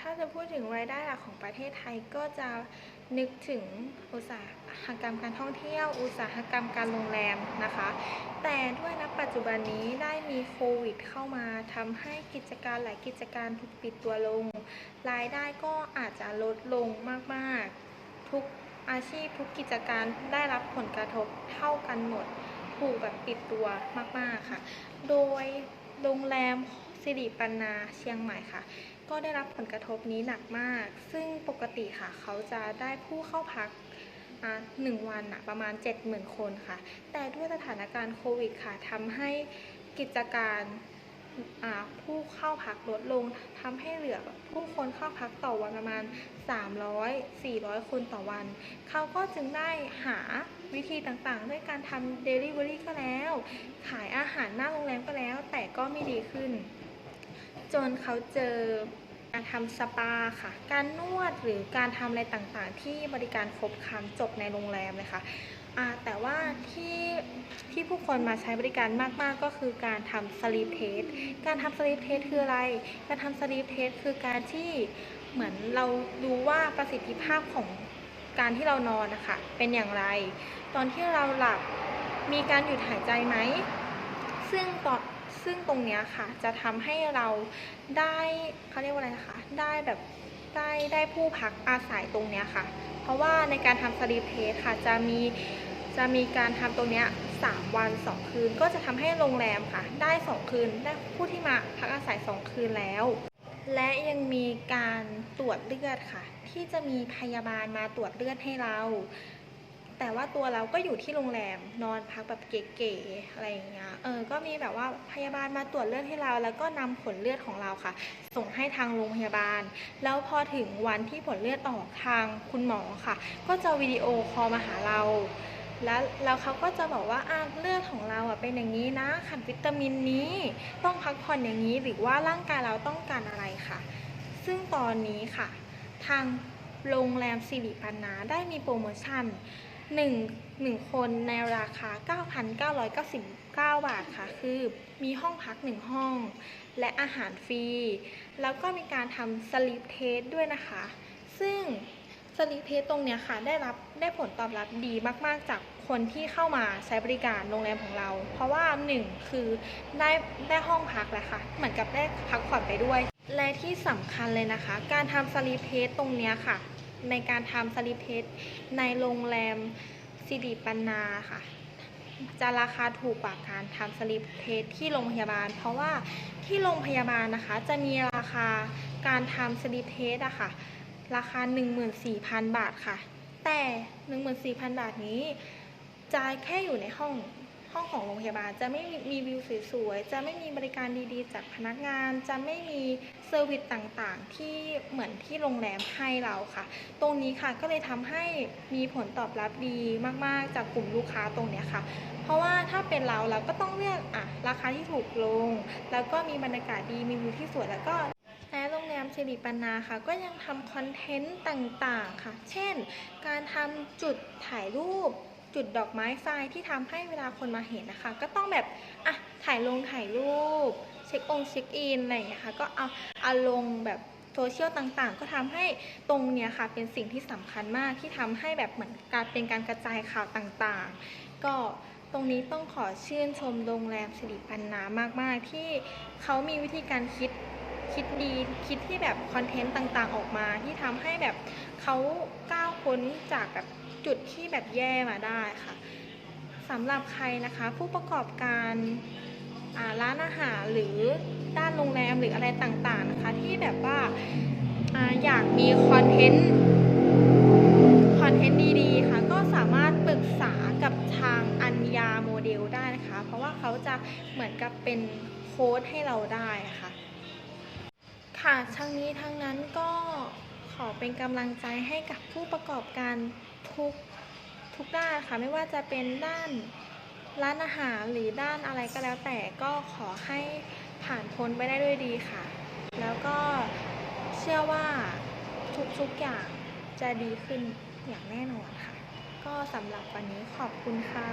ถ้าจะพูดถึงรายได้หลักของประเทศไทยก็จะนึกถึงอุตสาหกรรมการท่องเที่ยว อุตสาหกรรมการโรงแรมนะคะ แต่ด้วยณปัจจุบันนี้ได้มีโควิดเข้ามาทำให้กิจการหลายกิจการถูกปิดตัวลง รายได้ก็อาจจะลดลงมากๆ ทุกอาชีพทุกกิจการได้รับผลกระทบเท่ากันหมดถูกแบบปิดตัวมาก ๆ ค่ะ โดยโรงแรม สิริปันนาเชียงใหม่ค่ะ ก็ได้รับผลกระทบนี้หนักมาก ซึ่งปกติค่ะ เขาจะได้ผู้เข้าพักหนึ่งวันอะประมาณ 70,000 คนค่ะ แต่ด้วยสถานการณ์โควิดค่ะทำให้กิจการผู้เข้าพักลดลงทำให้เหลือผู้คนเข้าพักต่อวันประมาณ 300 400 คนต่อวัน เขาก็จึงได้หาวิธีต่างๆ ด้วยการทำ Delivery ก็แล้ว ขายอาหารหน้าโรงแรมก็แล้ว แต่ก็ไม่ดีขึ้น จนเขาเจอการทำสปาค่ะ การนวดหรือการทำอะไรต่างๆ ที่บริการครบครันจบในโรงแรมเลยค่ะแต่ว่าที่ที่ผู้คนมาใช้บริการมากๆ ก็คือการทำสลีปเทส การทำสลีปเทสคืออะไร การทำสลีปเทสคือการที่เหมือนเราดูว่าประสิทธิภาพของการที่เรานอนนะคะเป็นอย่างไร ตอนที่เราหลับมีการหยุดหายใจไหม ซึ่งตอน ซึ่งตรงเนี้ยค่ะจะทำให้เราได้เขาเรียกว่าอะไรนะคะ ได้แบบได้ได้ผู้พักอาศัยตรงเนี้ยค่ะ เพราะว่าในการทำสลีเทสค่ะจะมีจะมีการทำตรงเนี้ยสามวันสองคืน ก็จะทำให้โรงแรมค่ะ ได้สองคืน ได้ผู้ที่มาพักอาศัยสองคืนแล้ว และยังมีการตรวจเลือดค่ะ ที่จะมีพยาบาลมาตรวจเลือดให้เรา แต่ว่าตัวเราก็อยู่ที่โรงแรมนอนพักแบบเก๋ๆอะไรอย่างเงี้ย เออ ก็มีแบบว่าพยาบาลมาตรวจเลือดให้เรา แล้วก็นำผลเลือดของเราค่ะ ส่งให้ทางโรงพยาบาล แล้วพอถึงวันที่ผลเลือดออกทางคุณหมอค่ะ ก็จะวิดีโอคอลมาหาเราแล้วแล้วเขาก็จะบอกว่าอะเลือดของเราอะเป็นอย่างนี้นะขาดวิตามินนี้ ต้องพักผ่อนอย่างนี้หรือว่าร่างกายเราต้องการอะไรค่ะ ซึ่งตอนนี้ค่ะ ทางโรงแรมสิริปันนาได้มีโปรโมชั่น หนึ่งหนึ่งคนในราคา 9,999 บาทค่ะ คือมีห้องพักหนึ่งห้อง และอาหารฟรี แล้วก็มีการทำสลิปเทสด้วยนะคะ ซึ่งสลิปเทสตรงเนี้ยค่ะ ได้รับได้ผลตอบรับดีมาก ๆ จากคนที่เข้ามาใช้บริการโรงแรมของเรา เพราะว่าหนึ่งคือได้ได้ห้องพักแหละค่ะ เหมือนกับได้พักผ่อนไปด้วย และที่สำคัญเลยนะคะ การทำสลิปเทสตรงเนี้ยค่ะ ในการทำสลิปเทสในโรงแรมสิริปันนาค่ะ จะราคาถูกกว่าการทำสลิปเทสที่โรงพยาบาล เพราะว่าที่โรงพยาบาลนะคะ จะมีราคาการทำสลิปเทสอะค่ะ ราคา 14,000 บาทค่ะ แต่ 14,000 บาทนี้จะแค่อยู่ในห้อง ห้องของโรงพยาบาล จะไม่มีวิวสวยๆ จะไม่มีบริการดีๆ จากพนักงาน จะไม่มีเซอร์วิสต่างๆ ที่เหมือนที่โรงแรมให้เราค่ะ ตรงนี้ค่ะก็เลยทำให้มีผลตอบรับดีมากๆ จากกลุ่มลูกค้าตรงเนี้ยค่ะ เพราะว่าถ้าเป็นเราเราก็ต้องเลือกอะราคาที่ถูกลง แล้วก็มีบรรยากาศดีมีวิวที่สวยแล้วก็และโรงแรมสิริปันนาค่ะ ก็ยังทำคอนเทนต์ต่างๆค่ะ เช่น การทำจุดถ่ายรูป จุดดอกไม้ไฟที่ทำให้เวลาคนมาเห็นนะคะ ก็ต้องแบบอะถ่ายลงถ่ายรูป เช็คองค์เช็คอินอะไรอย่างเงี้ยค่ะก็เอาเอาลงแบบโซเชียลต่างๆ ก็ทำให้ตรงเนี้ยค่ะเป็นสิ่งที่สำคัญมากที่ทำให้แบบเหมือนการเป็นการกระจายข่าวต่างๆ ก็ตรงนี้ต้องขอชื่นชมโรงแรมสิริปันนามากๆ ที่เขามีวิธีการคิดคิดดีคิดที่แบบคอนเทนต์ต่างๆ ออกมาที่ทำให้แบบเขาก้าวพ้นจากแบบ จุดที่แบบแย่มาได้ค่ะสำหรับใครนะคะผู้ประกอบการร้านอาหารหรือด้านโรงแรมหรืออะไรต่างๆนะคะ ที่แบบว่าออยากมีคอนเทนต์คอนเทนต์ดีๆค่ะก็สามารถปรึกษากับทางอัญญาโมเดลได้นะคะ เพราะว่าเขาจะเหมือนกับเป็นโค้ดให้เราได้ค่ะ ค่ะทั้งนี้ทั้งนั้นก็ขอเป็นกำลังใจให้กับผู้ประกอบการ ทุกทุกด้านค่ะไม่ว่าจะเป็นด้านร้านอาหารหรือด้านอะไรก็แล้วแต่ก็ขอให้ผ่านพ้นไปได้ด้วยดีค่ะ แล้วก็เชื่อว่าทุกๆอย่างจะดีขึ้นอย่างแน่นอนค่ะ ก็สำหรับวันนี้ขอบคุณค่ะ